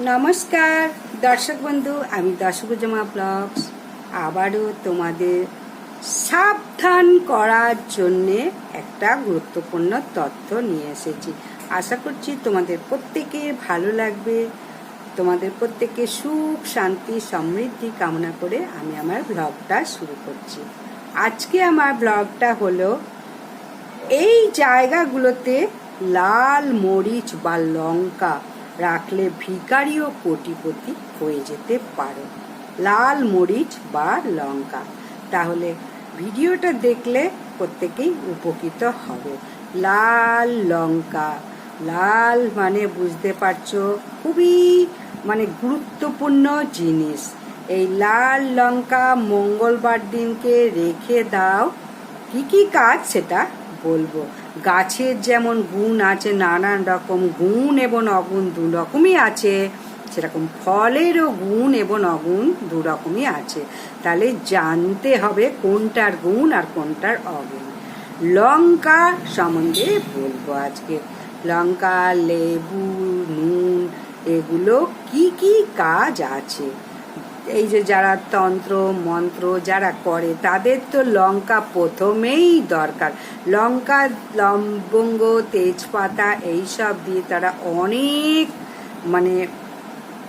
নমস্কার, দর্শক বন্ধু, আমি দশভুজমা ব্লগস। আবারও তোমাদের সাবধান করার জন্যে একটা গুরুত্বপূর্ণ তথ্য নিয়ে এসেছি। আশা করছি তোমাদের প্রত্যেকের ভালো লাগবে। তোমাদের প্রত্যেকে সুখ, শান্তি, সমৃদ্ধি কামনা করে আমি আমার ব্লগটা শুরু করছি। আজকে আমার ব্লগটা হলো, এই জায়গাগুলোতে লাল মরিচ বা লঙ্কা রাখলে ভিকারিও কোটিপতি হয়ে যেতে পারো। লাল মরিচ বা লঙ্কা। তাহলে ভিডিওটা দেখলে প্রত্যেকেই উপকৃত হবে। লাল লঙ্কা। লাল মানে বুঝতে পারছ? খুবই মানে গুরুত্বপূর্ণ জিনিস। এই লাল লঙ্কা মঙ্গলবার দিনকে রেখে দাও। কি কি কাজ সেটা বলব। গাছের যেমন গুণ আছে, নানান রকম গুণ এবং অগুণ দু রকমই আছে। সেরকম ফলেরও গুণ এবং অগুণ দু রকমই আছে। তাহলে জানতে হবে কোনটার গুণ আর কোনটার অগুণ। লঙ্কা সম্বন্ধে বলব আজকে। লঙ্কা, লেবু, নুন, এগুলো কি কি কাজ আছে? এই যে যারা তন্ত্র, মন্ত্র যারা করে, তাদের তো লঙ্কা প্রথমেই দরকার। লঙ্কা, লবঙ্গ, তেজপাতা এইসব দিয়ে তারা অনেক মানে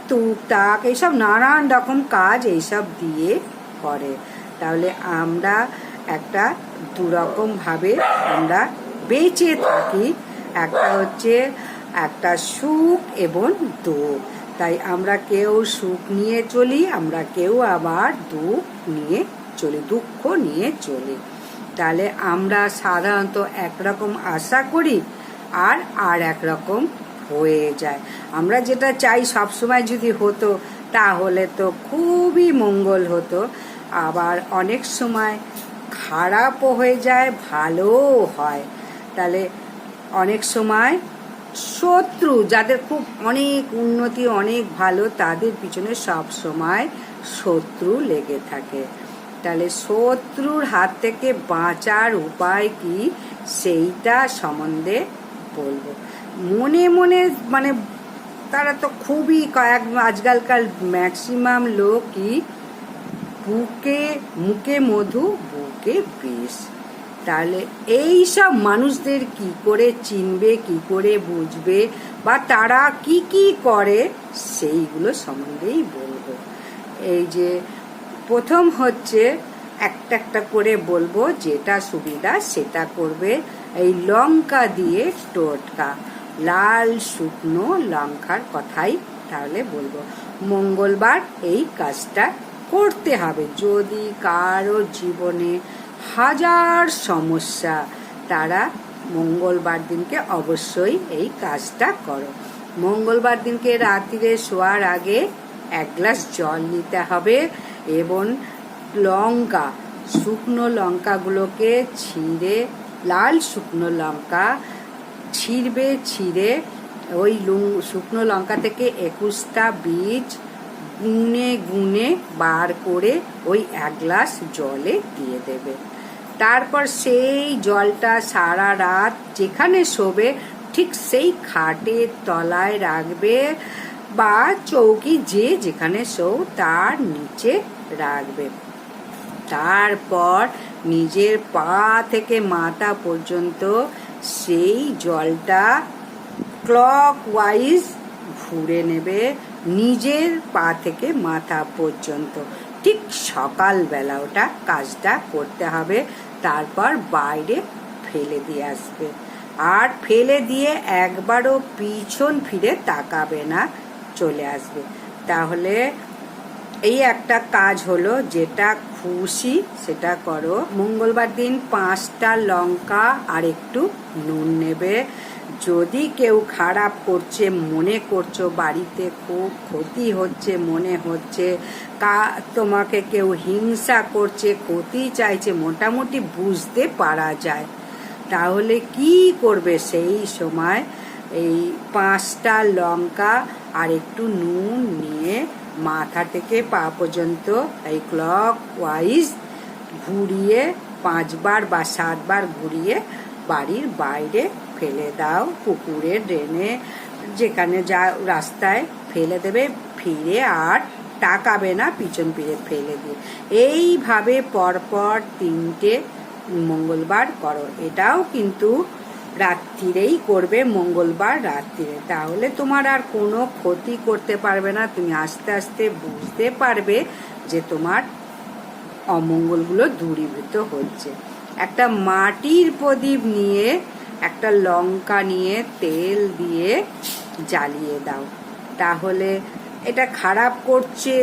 তুকতাক এইসব নানান রকম কাজ এইসব দিয়ে করে। তাহলে আমরা একটা দুরকমভাবে আমরা বেঁচে থাকি। একটা হচ্ছে একটা সুখ এবং দুঃখ। তাই আমরা কেউ সুখ নিয়ে চলি, আমরা কেউ আবার দুঃখ নিয়ে চলি, দুঃখ নিয়ে চলি। তাহলে আমরা সাধারণত একরকম আশা করি আর আর একরকম হয়ে যায়। আমরা যেটা চাই সবসময় যদি হতো, তাহলে তো খুবই মঙ্গল হতো। আবার অনেক সময় খারাপও হয়ে যায়, ভালোও হয়। তাহলে অনেক সময় শত্রু যাদের খুব অনেক উন্নতি, অনেক ভালো, তাদের পিছনে সব সময় শত্রু লেগে থাকে। তাহলে শত্রুর হাত থেকে বাঁচার উপায় কি? সেইটা সম্বন্ধে বলব। মনে মনে মানে তারা তো খুবই কয়েক আজকালকার ম্যাক্সিমাম লোকই বুকে, মুখে মধু, বুকে বিষ। তাহলে এই সব মানুষদের কি করে চিনবে, কি করে বুঝবে বা তারা কি কি করে, সেইগুলো সম্বন্ধেই বলব। এই যে প্রথম হচ্ছে একটা একটা করে বলব, যেটা সুবিধা সেটা করবে। এই লঙ্কা দিয়ে টোটকা, লাল শুকনো লঙ্কার কথাই তাহলে বলব। মঙ্গলবার এই কাজটা করতে হবে। যদি কারও জীবনে হাজার সমস্যা। তারা মঙ্গলবার দিনকে অবশ্যই এই কাজটা করো। মঙ্গলবার দিনকে রাত্রিরে শোয়ার আগে এক গ্লাস জল নিতে হবে এবং লঙ্কা, শুকনো লঙ্কাগুলোকে ছিঁড়ে, লাল শুকনো লঙ্কা ছিঁড়বে, ছিঁড়ে ওই শুকনো লঙ্কা থেকে একুশটা বীজ গুনে গুনে বার করে ওই এক গ্লাস জলে দিয়ে দেবে। তারপর সেই জলটা সারা রাত যেখানে শোবে, ঠিক সেই খাটের তলায় রাখবে বা চৌকি যে যেখানে শো তার নিচে রাখবে। তারপর নিজের পা থেকে মাথা পর্যন্ত সেই জলটা ক্লক ওয়াইজ ঘুরে নেবে নিজের পা থেকে মাথা পর্যন্ত। ঠিক সকালবেলা ওটা কাজটা করতে হবে। তারপর বাইরে ফেলে দিয়ে আসবে। আর ফেলে দিয়ে একবারও পিছন ফিরে তাকাবে না, চলে আসবে। তাহলে এই একটা কাজ হলো, যেটা খুশি সেটা করো। মঙ্গলবার দিন পাঁচটা লঙ্কা আর একটু নুন নেবে। যদি কেউ খারাপ করছে, মনে করছ বাড়িতে খুব ক্ষতি হচ্ছে, মনে হচ্ছে কা, তোমাকে কেউ হিংসা করছে, ক্ষতি চাইছে, মোটামুটি বুঝতে পারা যায়। তাহলে কি করবে সেই সময়? এই পাঁচটা লঙ্কা আর একটু নুন নিয়ে মাথা থেকে পা পর্যন্ত এই ক্লক ওয়াইজ ঘুরিয়ে পাঁচবার বা সাতবার ঘুরিয়ে বাড়ির বাইরে ফেলে দাও, পুকুরে ড্রেনে যেখানে যা রাস্তায় ফেলে দেবে, ফিরে আর তাকাবে না পিছন ফিরে ফেলে দিয়ে। এইভাবে পরপর তিনটে মঙ্গলবার করো। এটাও কিন্তু রাত্রিরেই করবে মঙ্গলবার রাত্রিরে। তাহলে তোমার আর কোনো ক্ষতি করতে পারবে না। তুমি আস্তে আস্তে বুঝতে পারবে যে তোমার অমঙ্গলগুলো দূরীভূত হচ্ছে। একটা মাটির প্রদীপ নিয়ে একটা লঙ্কা নিয়ে তেল দিয়ে জ্বালিয়ে দাও। তাহলে এটা খারাপ করছে,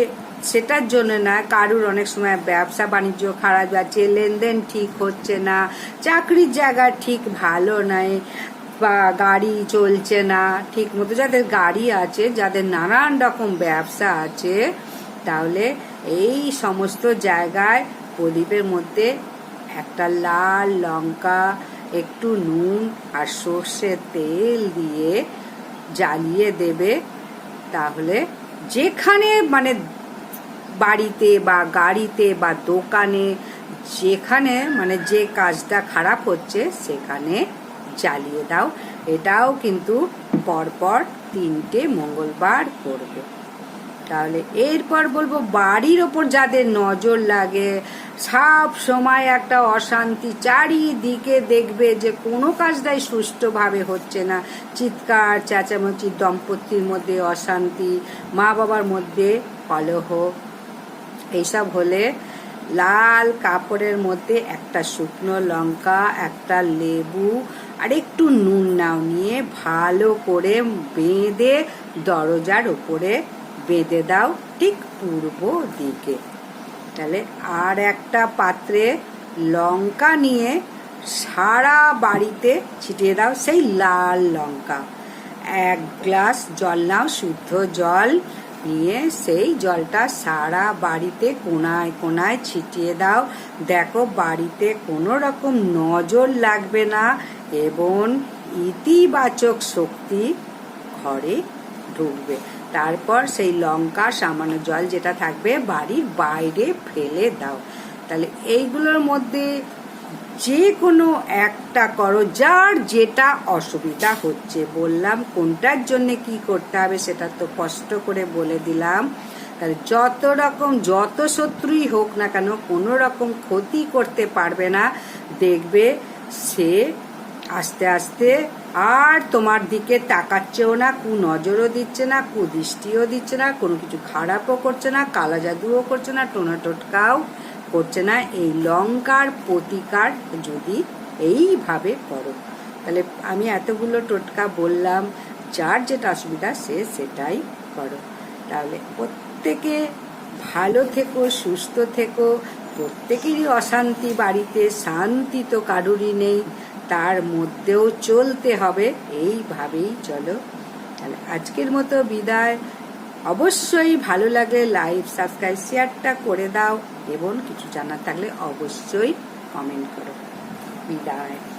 সেটার জন্য না, কারুর অনেক সময় ব্যবসা বাণিজ্য খারাপ যাচ্ছে লেনদেন ঠিক হচ্ছে না, চাকরির জায়গা ঠিক ভালো নাই বা গাড়ি চলছে না ঠিক মতো, যাদের গাড়ি আছে, যাদের নানান রকম ব্যবসা আছে, তাহলে এই সমস্ত জায়গায় প্রদীপের মধ্যে একটা লাল লঙ্কা একটু নুন আর সর্ষের তেল দিয়ে জ্বালিয়ে দেবে। তাহলে যেখানে মানে বাড়িতে বা গাড়িতে বা দোকানে যেখানে মানে যে কাজটা খারাপ হচ্ছে সেখানে জ্বালিয়ে দাও। এটাও কিন্তু পরপর তিনটে মঙ্গলবার করবে। তাহলে এরপর বলব বাড়ির ওপর যাদের নজর লাগে, সব সময় একটা অশান্তি চারিদিকে দেখবে যে কোনো কাজটাই সুষ্ঠুভাবে হচ্ছে না। চিৎকার, চেঁচামেচি, দম্পতির মধ্যে অশান্তি মা বাবার মধ্যে কলহ। এইসব হলে লাল কাপড়ের মধ্যে একটা শুকনো লঙ্কা, একটা লেবু আর একটু নুন নাও নিয়ে ভালো করে বেঁধে দরজার উপরে বেঁধে দাও ঠিক পূর্ব দিকে। তাহলে আর একটা পাত্রে লঙ্কা নিয়ে সারা বাড়িতে ছিটিয়ে দাও সেই লাল লঙ্কা। এক গ্লাস জল নাও, শুদ্ধ জল নিয়ে সেই জলটা সারা বাড়িতে কোনায় কোনায় ছিটিয়ে দাও। দেখো বাড়িতে কোনো রকম নজর লাগবে না এবং ইতিবাচক শক্তি ঘরে ঢুকবে। তারপর সেই লঙ্কা, সামান্য জল যেটা থাকবে বাড়ির বাইরে ফেলে দাও। তাহলে এইগুলোর মধ্যে যে কোনো একটা করো, যার যেটা অসুবিধা হচ্ছে। বললাম কোনটার জন্য কি করতে হবে সেটা তো কষ্ট করে বলে দিলাম। তাহলে যত রকম, যত শত্রুই হোক না কেন, কোনো রকম ক্ষতি করতে পারবে না। দেখবে সে আস্তে আস্তে আর তোমার দিকে তাকাচ্ছেও না, কু নজরও দিচ্ছে না, কু দৃষ্টিও দিচ্ছে না, কোনো কিছু খারাপও করছে না, কালা জাদুও করছে না, টোনা টোটকাও করছে না। এই লঙ্কার প্রতিকার যদি এইভাবে করো, তাহলে আমি এতগুলো টোটকা বললাম, যার যেটা অসুবিধা সে সেটাই করো। তাহলে প্রত্যেকে ভালো থেকো, সুস্থ থেকো, প্রত্যেকেরই অশান্তি বাড়িতে শান্তি তো কারুরই নেই। তার মধ্যেও চলতে হবে। এইভাবেই চলো। তাহলে আজকের মতো বিদায়। অবশ্যই ভালো লাগে লাইভ সাবস্ক্রাইব, শেয়ারটা করে দাও। এবং কিছু জানার থাকলে অবশ্যই কমেন্ট করো। বিদায়।